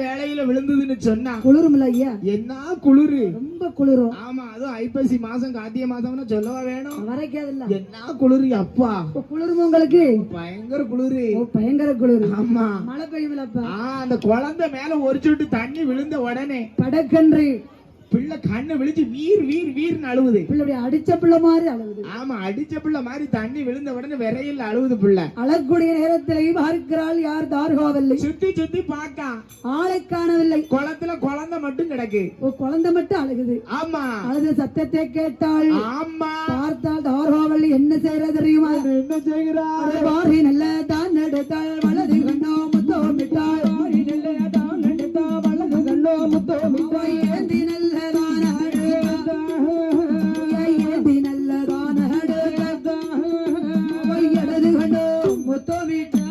வேலையில விழுந்ததுன்னு சொன்னா குளிருமில்ல ஐயா? என்ன குளிரு? ரொம்ப குளிரும். ஆமா அதுவும் ஐப்பசி மாசம் கார்த்திகை மாசம்னு சொல்லவா வேணும்? வரைக்காதில்ல என்ன குளிரு அப்பா? குளிரும் உங்களுக்கு? பயங்கர குளிரு. பயங்கர குளிர். ஆமா. மழை ஆ அந்த குழந்தை மேல ஒரு சொட்டு தண்ணி விழுந்த உடனே படக்கன்று பிள்ளை கண்ணு விழிச்சு வீர் வீர் வீர்னு அழுவுது. பிள்ளை அடிச்ச பிள்ளை மாதிரி அழுகுது ஆமா அடிச்ச பிள்ளை மாதிரி தண்ணி விழுந்த உடனே விரையில் அழுவுது பிள்ளை. அழக்கூடிய நேரத்திலே பார்க்கிறாள் யார்? தார்கோவல்லை. சுத்தி சுத்தி பாக்கா ஆளை காணவில்லை. குளத்துல குழந்தை மட்டும் கிடக்கு. ஓ குழந்தை மட்டும் அழுகுது. ஆமா. அழுது சத்தத்தை கேட்டாள். ஆமா. பார்த்தால் தார்கோவல்லி என்ன செய்யற தெரியுமா? என்ன செய்கிறா வாரி நல்ல தான் எடுத்தாள் வலது கண்ணோ முத்தோமிட்டாள். வாரி நல்ல தான் எடுத்தாள் வலது கண்ணோ முத்தோமிட்டாள். ஏந்தி நல்ல todo